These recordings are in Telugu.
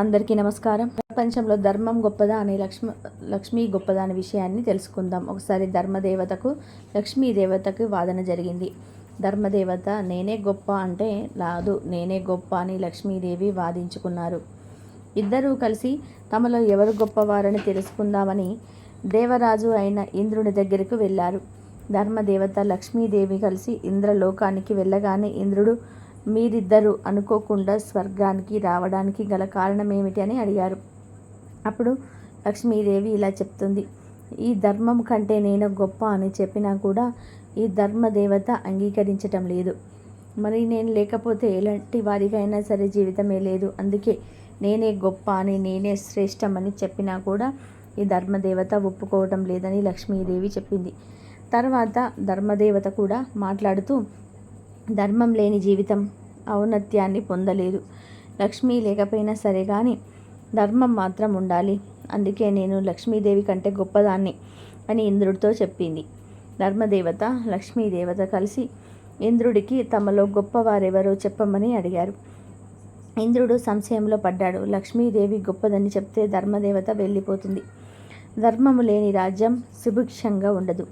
అందరికీ నమస్కారం. ప్రపంచంలో ధర్మం గొప్పదా అనే లక్ష్మ లక్ష్మీ గొప్పదా అనే విషయాన్ని తెలుసుకుందాం. ఒకసారి ధర్మదేవతకు లక్ష్మీ దేవతకు వాదన జరిగింది. ధర్మదేవత నేనే గొప్ప అంటే లాదు నేనే గొప్ప అని లక్ష్మీదేవి వాదించుకున్నారు. ఇద్దరూ కలిసి తమలో ఎవరు గొప్పవారని తెలుసుకుందామని దేవరాజు అయిన ఇంద్రుని దగ్గరకు వెళ్ళారు. ధర్మదేవత లక్ష్మీదేవి కలిసి ఇంద్రలోకానికి వెళ్ళగానే ఇంద్రుడు మీరిద్దరూ అనుకోకుండా స్వర్గానికి రావడానికి గల కారణం ఏమిటి అని అడిగారు. అప్పుడు లక్ష్మీదేవి ఇలా చెప్తుంది ఈ ధర్మం కంటే నేను గొప్ప అని చెప్పినా కూడా ఈ ధర్మదేవత అంగీకరించటం లేదు. మరి నేను లేకపోతే ఎలాంటి వారికైనా సరే జీవితమే లేదు. అందుకే నేనే గొప్ప అని నేనే శ్రేష్టమని చెప్పినా కూడా ఈ ధర్మదేవత ఒప్పుకోవటం లేదని లక్ష్మీదేవి చెప్పింది. తర్వాత ధర్మదేవత కూడా మాట్లాడుతూ ధర్మం లేని జీవితం ఔన్నత్యాన్ని పొందలేదు. లక్ష్మీ లేకపోయినా సరే కానీ ధర్మం మాత్రం ఉండాలి. అందుకే నేను లక్ష్మీదేవి కంటే గొప్పదాన్ని అని ఇంద్రుడితో చెప్పింది. ధర్మదేవత లక్ష్మీదేవత కలిసి ఇంద్రుడికి తమలో గొప్పవారెవరో చెప్పమని అడిగారు. ఇంద్రుడు సంశయంలో పడ్డాడు. లక్ష్మీదేవి గొప్పదని చెప్తే ధర్మదేవత వెళ్ళిపోతుంది. ధర్మము లేని రాజ్యం సుభిక్షంగా ఉండదు.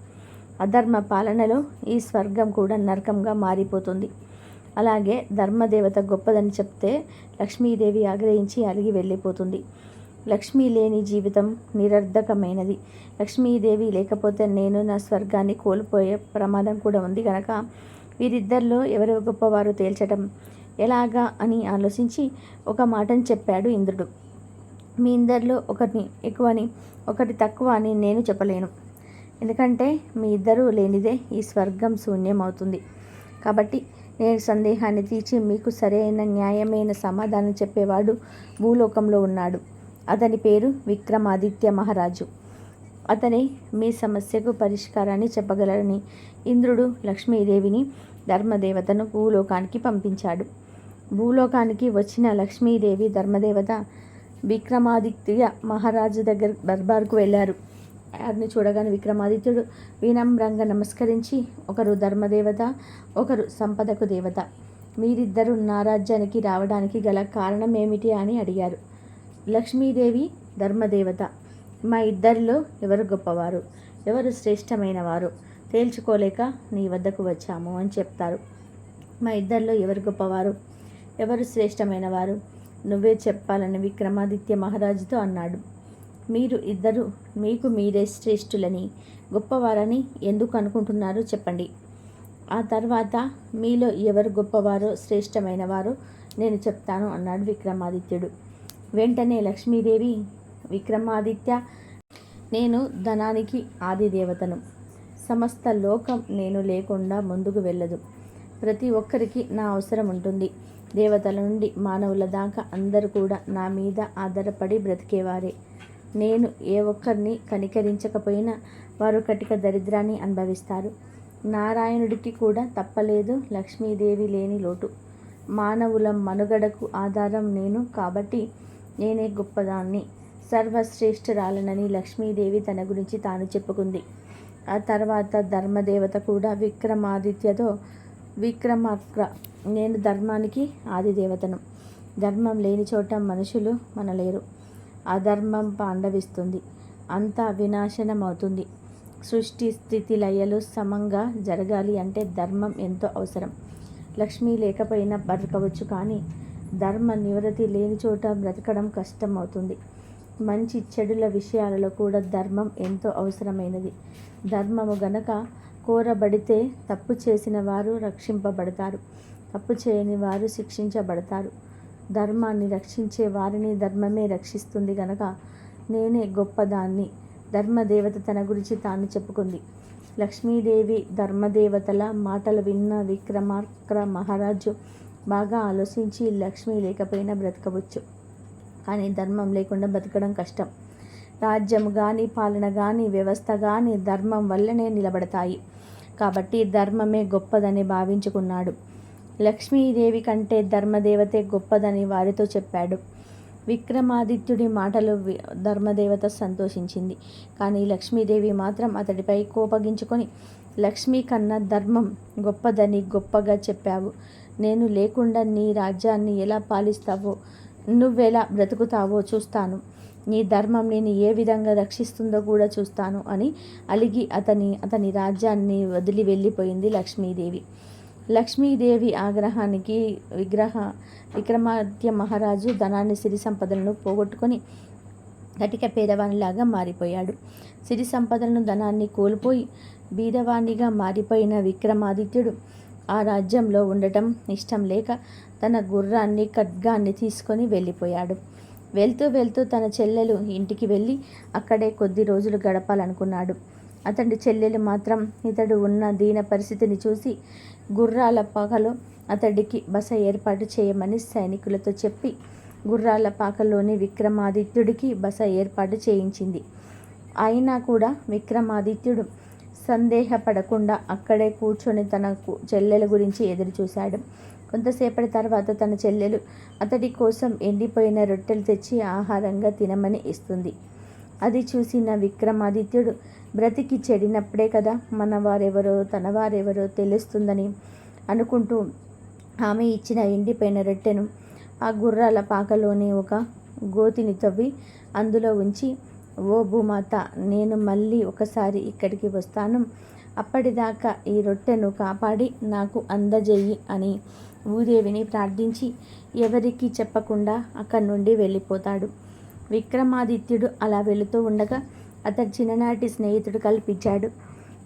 అధర్మ పాలనలో ఈ స్వర్గం కూడా నరకంగా మారిపోతుంది. అలాగే ధర్మదేవత గొప్పదని చెప్తే లక్ష్మీదేవి ఆగ్రహించి అలిగి వెళ్ళిపోతుంది. లక్ష్మీ లేని జీవితం నిరర్ధకమైనది. లక్ష్మీదేవి లేకపోతే నేను నా స్వర్గాన్ని కోల్పోయే ప్రమాదం కూడా ఉంది కనుక వీరిద్దరిలో ఎవరు గొప్పవారు తేల్చటం ఎలాగా అని ఆలోచించి ఒక మాటను చెప్పాడు ఇంద్రుడు. మీ ఇద్దరిలో ఒకరిని ఎక్కువని ఒకటి తక్కువ అని నేను చెప్పలేను. ఎందుకంటే మీ ఇద్దరూ లేనిదే ఈ స్వర్గం శూన్యం అవుతుంది కాబట్టి నేను సందేహాన్ని తీర్చి మీకు సరైన న్యాయమైన సమాధానం చెప్పేవాడు భూలోకంలో ఉన్నాడు. అతని పేరు విక్రమాదిత్య మహారాజు. అతనే మీ సమస్యకు పరిష్కారాన్ని చెప్పగలరని ఇంద్రుడు లక్ష్మీదేవిని ధర్మదేవతను భూలోకానికి పంపించాడు. భూలోకానికి వచ్చిన లక్ష్మీదేవి ధర్మదేవత విక్రమాదిత్య మహారాజు దగ్గర దర్బార్కు వెళ్ళారు. వారిని చూడగానే విక్రమాదిత్యుడు వినమ్రంగా నమస్కరించి ఒకరు ధర్మదేవత ఒకరు సంపదకు దేవత. మీరిద్దరు నా రాజ్యానికి రావడానికి గల కారణం ఏమిటి అని అడిగారు. లక్ష్మీదేవి ధర్మదేవత. మా ఇద్దరిలో ఎవరు గొప్పవారు? ఎవరు శ్రేష్టమైన వారు తేల్చుకోలేక నీ వద్దకు వచ్చాము అని చెప్తారు. మా ఇద్దరిలో ఎవరు గొప్పవారు? ఎవరు శ్రేష్టమైన వారు నువ్వే చెప్పాలని విక్రమాదిత్య మహారాజుతో అన్నాడు. మీరు ఇద్దరు మీకు మీరే శ్రేష్ఠులని గొప్పవారని ఎందుకు అనుకుంటున్నారో చెప్పండి. ఆ తర్వాత మీలో ఎవరు గొప్పవారో శ్రేష్టమైన వారో నేను చెప్తాను అన్నాడు విక్రమాదిత్యుడు. వెంటనే లక్ష్మీదేవి విక్రమాదిత్య నేను ధనానికి ఆది దేవతను. సమస్త లోకం నేను లేకుండా ముందుకు వెళ్ళదు. ప్రతి ఒక్కరికి నా అవసరం ఉంటుంది. దేవతల నుండి మానవుల దాకా అందరూ కూడా నా మీద ఆధారపడి బ్రతికేవారే. నేను ఏ ఒక్కరిని కనికరించకపోయినా వారు కటిక దరిద్రాన్ని అనుభవిస్తారు. నారాయణుడికి కూడా తప్పలేదు లక్ష్మీదేవి లేని లోటు. మానవుల మనుగడకు ఆధారం నేను కాబట్టి నేనే గొప్పదాన్ని. సర్వశ్రేష్ఠరాలనని లక్ష్మీదేవి తన గురించి తాను చెప్పుకుంది. ఆ తర్వాత ధర్మదేవత కూడా విక్రమాదిత్యతో విక్రమాక్ర నేను ధర్మానికి ఆదిదేవతను. ధర్మం లేని చోట మనుషులు మనలేరు. అధర్మం పాండవిస్తుంది. అంతా వినాశనం అవుతుంది సృష్టి స్థితి లయలు సమంగా జరగాలి అంటే ధర్మం ఎంతో అవసరం. లక్ష్మి లేకపోయినా బ్రతకవచ్చు కానీ ధర్మ నివృత్తి లేని చోట బ్రతకడం కష్టం అవుతుంది మంచి చెడుల విషయాలలో కూడా ధర్మం ఎంతో అవసరమైనది. ధర్మము గనక కోరబడితే తప్పు చేసిన వారు రక్షింపబడతారు. తప్పు చేయని వారు శిక్షించబడతారు. ధర్మాన్ని రక్షించే వారిని ధర్మమే రక్షిస్తుంది గనక నేనే గొప్పదాన్ని. ధర్మదేవత తన గురించి తాను చెప్పుకుంది. లక్ష్మీదేవి ధర్మదేవతల మాటలు విన్న విక్రమార్క మహారాజు బాగా ఆలోచించి లక్ష్మి లేకపోయినా బ్రతకవచ్చు. కానీ ధర్మం లేకుండా బ్రతకడం కష్టం. రాజ్యం కానీ పాలన కానీ వ్యవస్థ కానీ ధర్మం వల్లనే నిలబడతాయి. కాబట్టి ధర్మమే గొప్పదని భావించుకున్నాడు. లక్ష్మీదేవి కంటే ధర్మదేవతే గొప్పదని వారితో చెప్పాడు. విక్రమాదిత్యుడి మాటలు ధర్మదేవత సంతోషించింది. కానీ లక్ష్మీదేవి మాత్రం అతడిపై కోపగించుకొని లక్ష్మీ కన్నా ధర్మం గొప్పదని గొప్పగా చెప్పావు. నేను లేకుండా నీ రాజ్యాన్ని ఎలా పాలిస్తావో నువ్వెలా బ్రతుకుతావో చూస్తాను. నీ ధర్మం నేను ఏ విధంగా రక్షిస్తుందో కూడా చూస్తాను అని అలిగి అతని అతని రాజ్యాన్ని వదిలి వెళ్ళిపోయింది లక్ష్మీదేవి. లక్ష్మీదేవి ఆగ్రహానికి విగ్రహ విక్రమాద్య మహారాజు ధనాన్ని సిరి సంపదలను పోగొట్టుకొని కటిక పేదవానిలాగా మారిపోయాడు. సిరి సంపదలను ధనాన్ని కోల్పోయి బీదవాణిగా మారిపోయిన విక్రమాదిత్యుడు ఆ రాజ్యంలో ఉండటం ఇష్టం లేక తన గుర్రాన్ని ఖడ్గాన్ని తీసుకొని వెళ్ళిపోయాడు. వెళ్తూ వెళ్తూ తన చెల్లెలు ఇంటికి వెళ్ళి అక్కడే కొద్ది రోజులు గడపాలనుకున్నాడు. అతడి చెల్లెలు మాత్రం ఇతడు ఉన్న దీన పరిస్థితిని చూసి గుర్రాల పాకలో అతడికి బస ఏర్పాటు చేయమని సైనికులతో చెప్పి గుర్రాల పాకలోని విక్రమాదిత్యుడికి బస ఏర్పాటు చేయించింది. అయినా కూడా విక్రమాదిత్యుడు సందేహపడకుండా అక్కడే కూర్చొని తనకు చెల్లెల గురించి ఎదురుచూశాడు. కొంతసేపటి తర్వాత తన చెల్లెలు అతడి కోసం ఎండిపోయిన రొట్టెలు తెచ్చి ఆహారంగా తినమని ఇస్తుంది. అది చూసిన విక్రమాదిత్యుడు బ్రతికి చెడినప్పుడే కదా మన వారెవరో తన వారెవరో తెలుస్తుందని అనుకుంటూ ఆమె ఇచ్చిన ఎండిపోయిన రొట్టెను ఆ గుర్రాల పాకలోని ఒక గోతిని తవ్వి అందులో ఉంచి ఓ భూమాత నేను మళ్ళీ ఒకసారి ఇక్కడికి వస్తాను. అప్పటిదాకా ఈ రొట్టెను కాపాడి నాకు అందజేయి అని భూదేవిని ప్రార్థించి ఎవరికీ చెప్పకుండా అక్కడి నుండి వెళ్ళిపోతాడు. విక్రమాదిత్యుడు అలా వెళుతూ ఉండగా అతడి చిన్ననాటి స్నేహితుడు కల్పించాడు.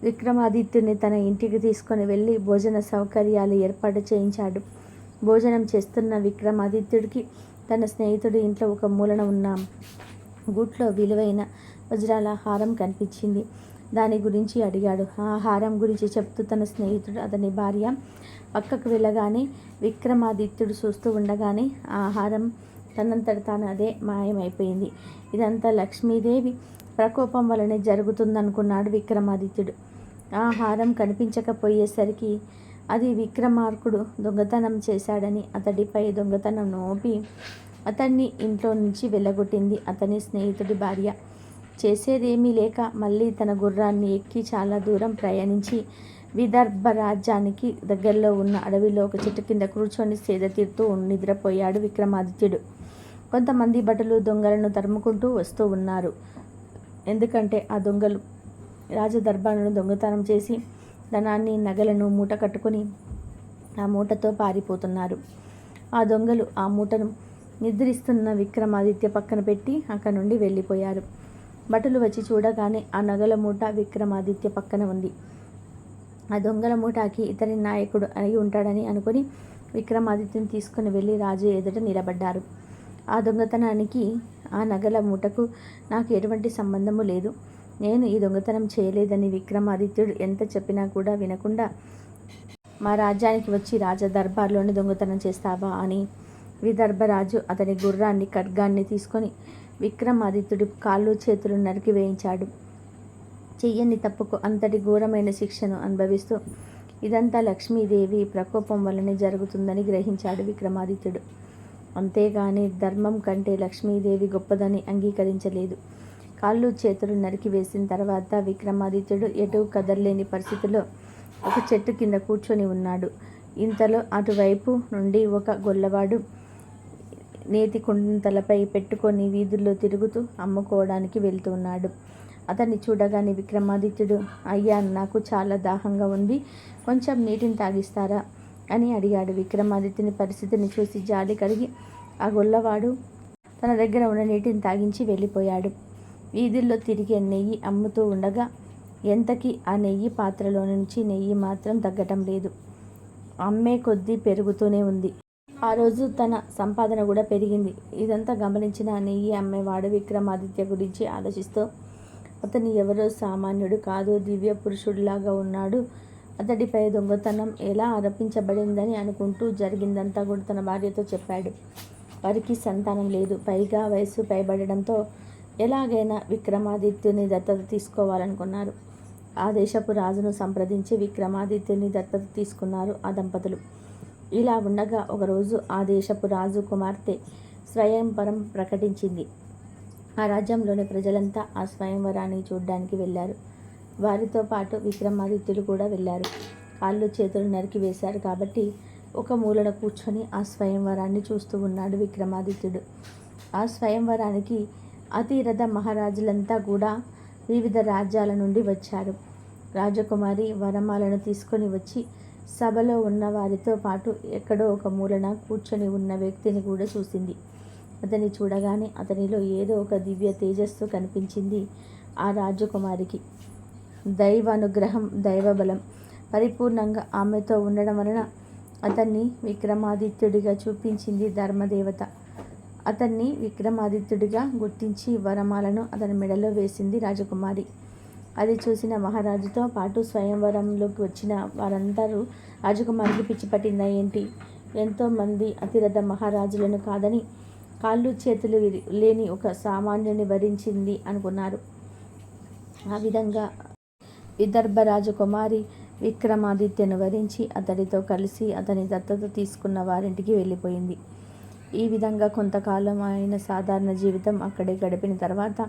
విక్రమాదిత్యుని తన ఇంటికి తీసుకొని వెళ్ళి భోజన సౌకర్యాలు ఏర్పాటు చేయించాడు. భోజనం చేస్తున్న విక్రమాదిత్యుడికి తన స్నేహితుడి ఇంట్లో ఒక మూలన ఉన్న గూట్లో విలువైన వజ్రాల హారం కనిపించింది. దాని గురించి అడిగాడు. ఆ హారం గురించి చెప్తూ తన స్నేహితుడు అతని భార్య పక్కకు వెళ్ళగానే విక్రమాదిత్యుడు చూస్తూ ఉండగానే ఆ హారం తనంతట తాను అదే మాయమైపోయింది. ఇదంతా లక్ష్మీదేవి ప్రకోపం వలనే జరుగుతుందనుకున్నాడు విక్రమాదిత్యుడు. ఆ హారం కనిపించకపోయేసరికి అది విక్రమార్కుడు దొంగతనం చేశాడని అతడిపై దొంగతనం నోపి అతన్ని ఇంట్లో నుంచి వెళ్ళగొట్టింది అతని స్నేహితుడి భార్య. చేసేదేమీ లేక మళ్ళీ తన గుర్రాన్ని ఎక్కి చాలా దూరం ప్రయాణించి విదర్భ రాజ్యానికి దగ్గరలో ఉన్న అడవిలో ఒక చెట్టు కింద కూర్చొని సేద తీరుతూ నిద్రపోయాడు విక్రమాదిత్యుడు. కొంతమంది భటులు దొంగలను తరుముకుంటూ వస్తూ ఉన్నారు. ఎందుకంటే ఆ దొంగలు రాజదర్బారును దొంగతనం చేసి ధనాన్ని నగలను మూట కట్టుకొని ఆ మూటతో పారిపోతున్నారు. ఆ దొంగలు ఆ మూటను నిద్రిస్తున్న విక్రమాదిత్య పక్కన పెట్టి అక్కడి నుండి వెళ్ళిపోయారు. భటులు వచ్చి చూడగానే ఆ నగల మూట విక్రమాదిత్య పక్కన ఉంది. ఆ దొంగల మూటకి ఇతని నాయకుడు అయి ఉంటాడని అనుకుని విక్రమాదిత్యను తీసుకుని వెళ్ళి రాజు ఎదుట నిలబడ్డారు. ఆ దొంగతనానికి ఆ నగల మూటకు నాకు ఎటువంటి సంబంధము లేదు. నేను ఈ దొంగతనం చేయలేదని విక్రమాదిత్యుడు ఎంత చెప్పినా కూడా వినకుండా మా రాజ్యానికి వచ్చి రాజ దర్బార్లోనే దొంగతనం చేస్తావా? అని విదర్భరాజు అతని గుర్రాన్ని ఖడ్గాన్ని తీసుకొని విక్రమాదిత్యుడు కాళ్ళు చేతులు నరికి వేయించాడు. చెయ్యని తప్పుకు అంతటి ఘోరమైన శిక్షను అనుభవిస్తూ ఇదంతా లక్ష్మీదేవి ప్రకోపం వల్లనే జరుగుతుందని గ్రహించాడు విక్రమాదిత్యుడు. అంతేగాని ధర్మం కంటే లక్ష్మీదేవి గొప్పదని అంగీకరించలేదు. కాళ్ళు చేతులు నరికి వేసిన తర్వాత విక్రమాదిత్యుడు ఎటు కదలలేని పరిస్థితిలో ఒక చెట్టు కింద కూర్చొని ఉన్నాడు. ఇంతలో అటువైపు నుండి ఒక గొల్లవాడు నేతి కుంతలపై పెట్టుకొని వీధుల్లో తిరుగుతూ అమ్ముకోవడానికి వెళ్తున్నాడు అతన్ని చూడగానే విక్రమాదిత్యుడు అయ్యా నాకు చాలా దాహంగా ఉంది. కొంచెం నీటిని తాగిస్తారా? అని అడిగాడు. విక్రమాదిత్యుని పరిస్థితిని చూసి జాలి కలిగి ఆ గొల్లవాడు తన దగ్గర ఉన్న నీటిని తాగించి వెళ్ళిపోయాడు. వీధుల్లో తిరిగే నెయ్యి అమ్ముతూ ఉండగా ఎంతకి ఆ నెయ్యి పాత్రలో నుంచి నెయ్యి మాత్రం తగ్గటం లేదు. అమ్మే కొద్దీ పెరుగుతూనే ఉంది. ఆ రోజు తన సంపాదన కూడా పెరిగింది. ఇదంతా గమనించిన ఆ నెయ్యి అమ్మేవాడు విక్రమాదిత్య గురించి ఆలోచిస్తూ అతను ఎవరో సామాన్యుడు కాదు దివ్య పురుషుడిలాగా ఉన్నాడు. అతడిపై దొంగతనం ఎలా ఆరోపించబడిందని అనుకుంటూ జరిగిందంతా కూడా తన భార్యతో చెప్పాడు. వారికి సంతానం లేదు. పైగా వయసు పైబడడంతో ఎలాగైనా విక్రమాదిత్యుని దత్తత తీసుకోవాలనుకున్నారు. ఆ దేశపు రాజును సంప్రదించి విక్రమాదిత్యుని దత్తత తీసుకున్నారు ఆ దంపతులు. ఇలా ఉండగా ఒకరోజు ఆ దేశపు రాజు కుమార్తె స్వయంవరం ప్రకటించింది. ఆ రాజ్యంలోని ప్రజలంతా ఆ స్వయంవరాన్ని చూడ్డానికి వెళ్ళారు. వారితో పాటు విక్రమాదిత్యులు కూడా వెళ్ళారు. కాళ్ళు చేతులు నరికి వేశారు కాబట్టి ఒక మూలన కూర్చొని ఆ స్వయంవరాన్ని చూస్తూ ఉన్నాడు విక్రమాదిత్యుడు. ఆ స్వయంవరానికి అతిరథ మహారాజులంతా కూడా వివిధ రాజ్యాల నుండి వచ్చారు. రాజకుమారి వరమాలను తీసుకొని వచ్చి సభలో ఉన్న వారితో పాటు ఎక్కడో ఒక మూలన కూర్చొని ఉన్న వ్యక్తిని కూడా చూసింది. అతన్ని చూడగానే అతనిలో ఏదో ఒక దివ్య తేజస్సు కనిపించింది ఆ రాజకుమారికి. దైవానుగ్రహం దైవబలం పరిపూర్ణంగా ఆమెతో ఉండడం వలన అతన్ని విక్రమాదిత్యుడిగా చూపించింది ధర్మదేవత. అతన్ని విక్రమాదిత్యుడిగా గుర్తించి వరమాలను అతని మెడలో వేసింది రాజకుమారి. అది చూసిన మహారాజుతో పాటు స్వయంవరంలోకి వచ్చిన వారందరూ రాజకుమారికి పిచ్చిపట్టిందా ఏంటి? ఎంతోమంది అతిరథ మహారాజులను కాదని కాళ్ళు చేతులు లేని ఒక సామాన్యుని వరించింది అనుకున్నారు. ఆ విధంగా విదర్భ రాజకుమారి విక్రమాదిత్యను వరించి అతడితో కలిసి అతని దత్తత తీసుకున్న వారింటికి వెళ్ళిపోయింది. ఈ విధంగా కొంతకాలం ఆయన సాధారణ జీవితం అక్కడే గడిపిన తర్వాత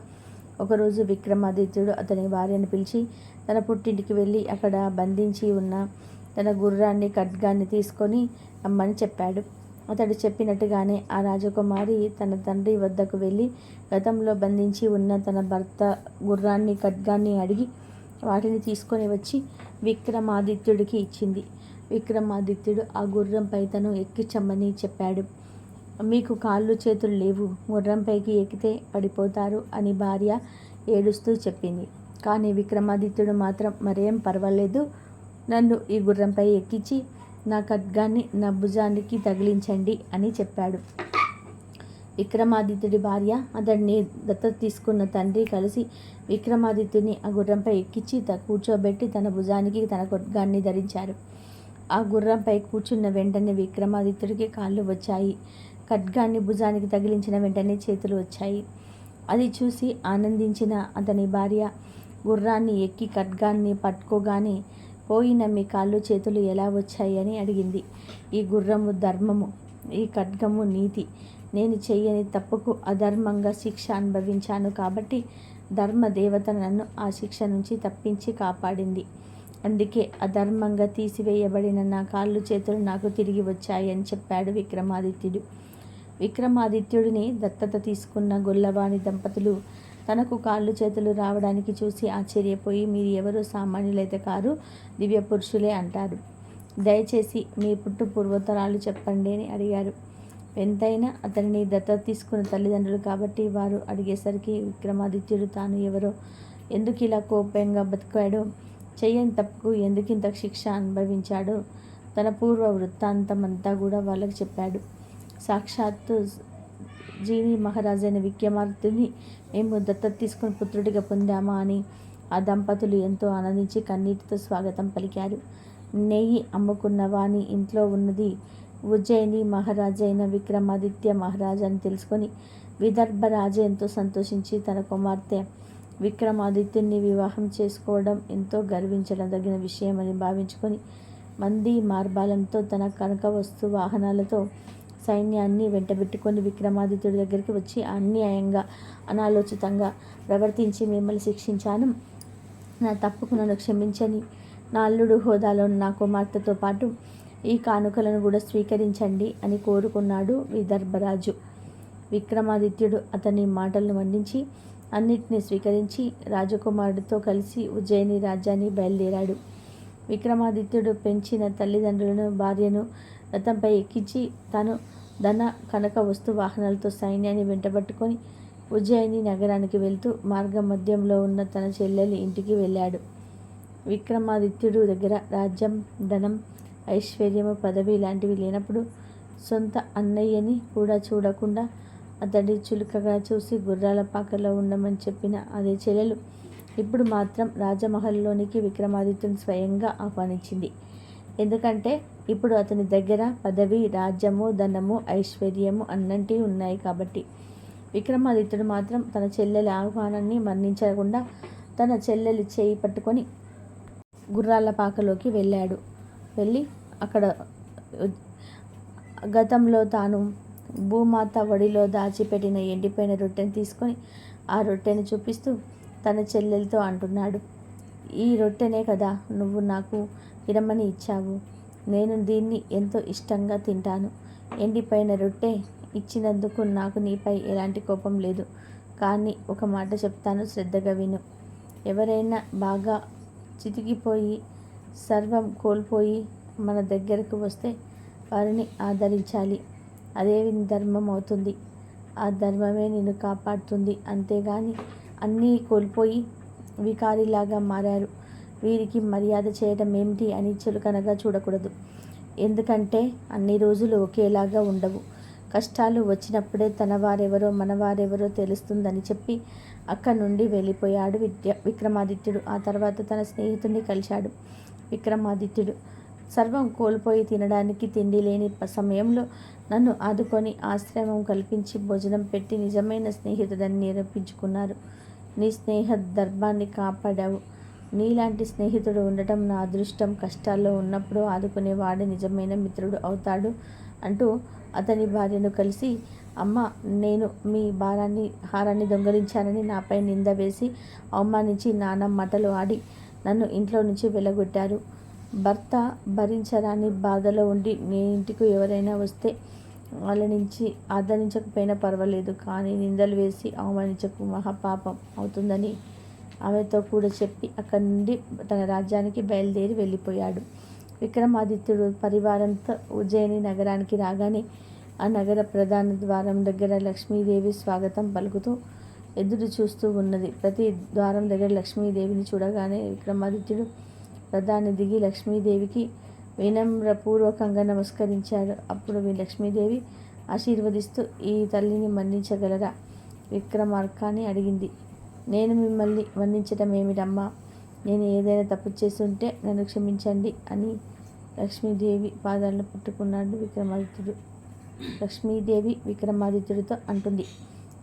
ఒకరోజు విక్రమాదిత్యుడు అతని భార్యను పిలిచి తన పుట్టింటికి వెళ్ళి అక్కడ బంధించి ఉన్న తన గుర్రాన్ని ఖడ్గాన్ని తీసుకొని రమ్మని చెప్పాడు. అతడు చెప్పినట్టుగానే ఆ రాజకుమారి తన తండ్రి వద్దకు వెళ్ళి గతంలో బంధించి ఉన్న తన భర్త గుర్రాన్ని ఖడ్గాన్ని అడిగి వాటిని తీసుకొని వచ్చి విక్రమాదిత్యుడికి ఇచ్చింది. విక్రమాదిత్యుడు ఆ గుర్రంపై తను ఎక్కించమని చెప్పాడు. మీకు కాళ్ళు చేతులు లేవు. గుర్రంపైకి ఎక్కితే పడిపోతారు అని భార్య ఏడుస్తూ చెప్పింది. కానీ విక్రమాదిత్యుడు మాత్రం మరేం పర్వాలేదు. నన్ను ఈ గుర్రంపై ఎక్కించి నా ఖడ్గాన్ని నా భుజానికి తగిలించండి అని చెప్పాడు. విక్రమాదిత్యుడి భార్య అతడిని దత్తత తీసుకున్న తండ్రి కలిసి విక్రమాదిత్యుని ఆ గుర్రంపై ఎక్కించి త కూర్చోబెట్టి తన భుజానికి తన ఖడ్గాన్ని ధరించారు. ఆ గుర్రంపై కూర్చున్న వెంటనే విక్రమాదిత్యుడికి కాళ్ళు వచ్చాయి. ఖడ్గాన్ని భుజానికి తగిలించిన వెంటనే చేతులు వచ్చాయి. అది చూసి ఆనందించిన అతని భార్య గుర్రాన్ని ఎక్కి ఖడ్గాన్ని పట్టుకోగానే పోయిన మీ కాళ్ళు చేతులు ఎలా వచ్చాయి అని అడిగింది. ఈ గుర్రము ధర్మము ఈ ఖడ్గము నీతి. నేను చెయ్యని తప్పుకు అధర్మంగా శిక్ష అనుభవించాను కాబట్టి ధర్మదేవత నన్ను ఆ శిక్ష నుంచి తప్పించి కాపాడింది. అందుకే అధర్మంగా తీసివేయబడిన నా కాళ్ళు చేతులు నాకు తిరిగి వచ్చాయి అని చెప్పాడు విక్రమాదిత్యుడు. విక్రమాదిత్యుడిని దత్తత తీసుకున్న గొల్లవాణి దంపతులు తనకు కాళ్ళు చేతులు రావడానికి చూసి ఆశ్చర్యపోయి మీరు ఎవరు? సామాన్యులైతే కారు? దివ్య పురుషులే అంటారు. దయచేసి మీ పుట్టు పూర్వోత్తరాలు చెప్పండి అని అడిగారు. ఎంతైనా అతనిని దత్తత తీసుకున్న తల్లిదండ్రులు కాబట్టి వారు అడిగేసరికి విక్రమాదిత్యుడు తాను ఎవరో ఎందుకు ఇలా కోపంగా బతికాడో చెయ్యని తప్పుకు ఎందుకు ఇంత శిక్ష అనుభవించాడో తన పూర్వ వృత్తాంతం అంతా కూడా వాళ్ళకి చెప్పాడు. సాక్షాత్తు జీని మహారాజైన విక్రమార్తిని మేము దత్తత తీసుకుని పుత్రుడిగా పొందామా అని ఆ దంపతులు ఎంతో ఆనందించి కన్నీటితో స్వాగతం పలికారు. నెయ్యి అమ్ముకున్న వాని ఇంట్లో ఉన్నది ఉజ్జయిని మహారాజైన విక్రమాదిత్య మహారాజు అని తెలుసుకొని విదర్భ రాజు ఎంతో సంతోషించి తన కుమార్తె విక్రమాదిత్యుని వివాహం చేసుకోవడం ఎంతో గర్వించదగిన విషయమని భావించుకొని మంది మార్బాలంతో తన కనక వస్తు వాహనాలతో సైన్యాన్ని వెంటబెట్టుకొని విక్రమాదిత్యుడి దగ్గరికి వచ్చి అన్యాయంగా అనాలోచితంగా ప్రవర్తించి మిమ్మల్ని శిక్షించాను. నా తప్పుకు నన్ను క్షమించని నా అల్లుడు హోదాలో నా కుమార్తెతో పాటు ఈ కానుకలను కూడా స్వీకరించండి అని కోరుకున్నాడు విదర్భరాజు. విక్రమాదిత్యుడు అతని మాటలను వండించి అన్నిటినీ స్వీకరించి రాజకుమారుడితో కలిసి ఉజ్జయిని రాజ్యాన్ని బయలుదేరాడు. విక్రమాదిత్యుడు పెంచిన తల్లిదండ్రులను భార్యను రథంపై ఎక్కించి తాను ధన కనక వస్తు వాహనాలతో సైన్యాన్ని వెంటబట్టుకొని ఉజ్జయిని నగరానికి వెళ్తూ మార్గం మధ్యంలో ఉన్న తన చెల్లెలి ఇంటికి వెళ్ళాడు. విక్రమాదిత్యుడు దగ్గర రాజ్యం ధనం ఐశ్వర్యము పదవి ఇలాంటివి లేనప్పుడు సొంత అన్నయ్యని కూడా చూడకుండా అతడి చులుకగా చూసి గుర్రాల పాకలో ఉండమని చెప్పిన అదే చెల్లెలు ఇప్పుడు మాత్రం రాజమహల్లోనికి విక్రమాదిత్యుని స్వయంగా ఆహ్వానించింది. ఎందుకంటే ఇప్పుడు అతని దగ్గర పదవి రాజ్యము ధనము ఐశ్వర్యము అన్నంటివి ఉన్నాయి కాబట్టి. విక్రమాదిత్యుడు మాత్రం తన చెల్లెలి ఆహ్వానాన్ని మన్నించకుండా తన చెల్లెలి చేయి పట్టుకొని గుర్రాల పాకలోకి వెళ్ళాడు. వెళ్ళి అక్కడ గతంలో తాను భూమాత వడిలో దాచిపెట్టిన ఎండిపోయిన రొట్టెని తీసుకొని ఆ రొట్టెని చూపిస్తూ తన చెల్లెలతో అంటున్నాడు. ఈ రొట్టెనే కదా నువ్వు నాకు విరమని ఇచ్చావు. నేను దీన్ని ఎంతో ఇష్టంగా తింటాను. ఎండిపోయిన రొట్టె ఇచ్చినందుకు నాకు నీపై ఎలాంటి కోపం లేదు. కానీ ఒక మాట చెప్తాను శ్రద్ధగా విను. ఎవరైనా బాగా చితికిపోయి సర్వం కోల్పోయి మన దగ్గరకు వస్తే వారిని ఆదరించాలి. అదే ధర్మం అవుతుంది. ఆ ధర్మమే నిన్ను కాపాడుతుంది. అంతేగాని అన్నీ కోల్పోయి వికారిలాగా మారారు. వీరికి మర్యాద చేయడం ఏమిటి అని చులకనగా చూడకూడదు. ఎందుకంటే అన్ని రోజులు ఒకేలాగా ఉండవు. కష్టాలు వచ్చినప్పుడే తన వారెవరో మనవారెవరో తెలుస్తుందని చెప్పి అక్కడి నుండి వెళ్ళిపోయాడు విద్య విక్రమాదిత్యుడు. ఆ తర్వాత తన స్నేహితుడిని కలిశాడు. విక్రమాదిత్యుడు. సర్వం కోల్పోయి తినడానికి తిండి లేని సమయంలో నన్ను ఆదుకొని ఆశ్రమం కల్పించి భోజనం పెట్టి నిజమైన స్నేహితుడని నిరూపించుకున్నారు. నీ స్నేహ దర్భాన్ని కాపాడావు. నీలాంటి స్నేహితుడు ఉండటం నా అదృష్టం. కష్టాల్లో ఉన్నప్పుడు ఆదుకునేవాడు నిజమైన మిత్రుడు అవుతాడు అంటూ అతని భార్యను కలిసి అమ్మ నేను మీ భారాన్ని హారాన్ని దొంగలించానని నాపై నింద వేసి అవమానించి నాన్న మాటలు ఆడి నన్ను ఇంట్లో నుంచి వెళ్ళగొట్టారు. భర్త భరించరాని బాధలో ఉండి నీ ఇంటికి ఎవరైనా వస్తే వాళ్ళ నుంచి ఆదరించకపోయినా పర్వాలేదు కానీ నిందలు వేసి అవమానించకు. మహాపాపం అవుతుందని ఆమెతో కూడా చెప్పి అక్కడి నుండి తన రాజ్యానికి బయలుదేరి వెళ్ళిపోయాడు. విక్రమాదిత్యుడు పరివారంతో ఉజ్జయిని నగరానికి రాగానే ఆ నగర ప్రధాన ద్వారం దగ్గర లక్ష్మీదేవి స్వాగతం పలుకుతూ ఎదురు చూస్తూ ఉన్నది. ప్రతి ద్వారం దగ్గర లక్ష్మీదేవిని చూడగానే విక్రమాదిత్యుడు ప్రధాని దిగి లక్ష్మీదేవికి వినమ్రపూర్వకంగా నమస్కరించాడు. అప్పుడు మీ లక్ష్మీదేవి ఆశీర్వదిస్తూ ఈ తల్లిని మన్నించగలరా? విక్రమార్కాన్ని అడిగింది. నేను మిమ్మల్ని మన్నించటం ఏమిటమ్మా నేను ఏదైనా తప్పు చేస్తుంటే నన్ను క్షమించండి అని లక్ష్మీదేవి పాదాలను పట్టుకున్నాడు విక్రమాదిత్యుడు. లక్ష్మీదేవి విక్రమాదిత్యుడితో అంటుంది.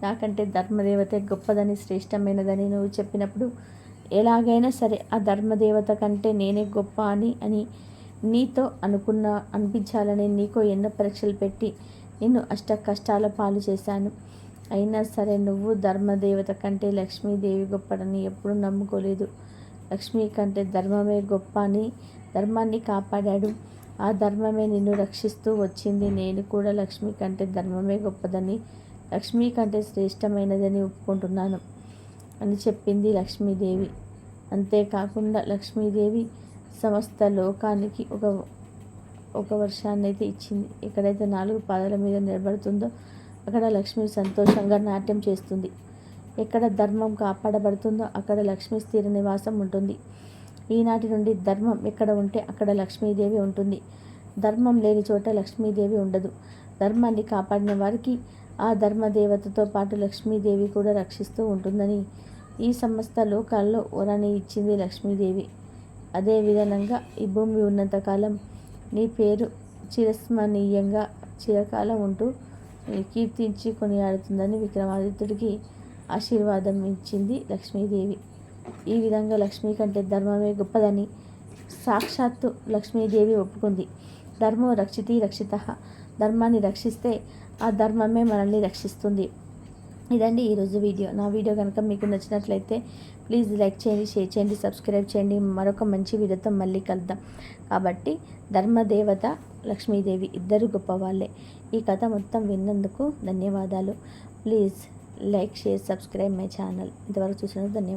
నాకంటే ధర్మదేవత గొప్పదని శ్రేష్టమైనదని నువ్వు చెప్పినప్పుడు ఎలాగైనా సరే ఆ ధర్మదేవత కంటే నేనే గొప్ప అని అని నీతో అనుకున్న అనిపించాలని నీకో ఎన్నో పరీక్షలు పెట్టి నిన్ను అష్ట కష్టాల పాలు చేశాను. అయినా సరే నువ్వు ధర్మదేవత కంటే లక్ష్మీదేవి గొప్పడని ఎప్పుడూ నమ్ముకోలేదు. లక్ష్మీ కంటే ధర్మమే గొప్ప అని ధర్మాన్ని కాపాడాడు. ఆ ధర్మమే నిన్ను రక్షిస్తూ వచ్చింది. నేను కూడా లక్ష్మి కంటే ధర్మమే గొప్పదని లక్ష్మీ కంటే శ్రేష్టమైనదని ఒప్పుకుంటున్నాను అని చెప్పింది లక్ష్మీదేవి. అంతేకాకుండా లక్ష్మీదేవి సమస్త లోకానికి ఒక ఒక వర్షాన్ని అయితే ఇచ్చింది. ఎక్కడైతే నాలుగు పాదాల మీద నిలబడుతుందో అక్కడ లక్ష్మి సంతోషంగా నాట్యం చేస్తుంది. ఎక్కడ ధర్మం కాపాడబడుతుందో అక్కడ లక్ష్మి స్థిర నివాసం ఉంటుంది. ఈనాటి నుండి ధర్మం ఎక్కడ ఉంటే అక్కడ లక్ష్మీదేవి ఉంటుంది. ధర్మం లేని చోట లక్ష్మీదేవి ఉండదు. ధర్మాన్ని కాపాడిన వారికి ఆ ధర్మదేవతతో పాటు లక్ష్మీదేవి కూడా రక్షిస్తూ ఉంటుందని ఈ సమస్త లోకాల్లో వరాన్ని ఇచ్చింది లక్ష్మీదేవి. అదే విధంగా ఈ భూమి ఉన్నంతకాలం నీ పేరు చిరస్మరణీయంగా చిరకాలం ఉంటూ కీర్తించి కొనియాడుతుందని విక్రమాదిత్యుడికి ఆశీర్వాదం ఇచ్చింది లక్ష్మీదేవి. ఈ విధంగా లక్ష్మీ కంటే ధర్మమే గొప్పదని సాక్షాత్తు లక్ష్మీదేవి ఒప్పుకుంది. ధర్మం రక్షితి రక్షిత. ధర్మాన్ని రక్షిస్తే ఆ ధర్మమే మనల్ని రక్షిస్తుంది. ఇదండి ఈరోజు వీడియో. నా వీడియో కనుక మీకు నచ్చినట్లయితే ప్లీజ్ లైక్ చేయండి షేర్ చేయండి సబ్స్క్రైబ్ చేయండి. మరొక మంచి వీడియోతో మళ్ళీ కలుద్దాం. కాబట్టి ధర్మదేవత లక్ష్మీదేవి ఇద్దరు గొప్పవాళ్ళే. ఈ కథ మొత్తం విన్నందుకు ధన్యవాదాలు. Please like share subscribe my channel. ఇంతవరకు చూసినందుకు ధన్యవాదాలు.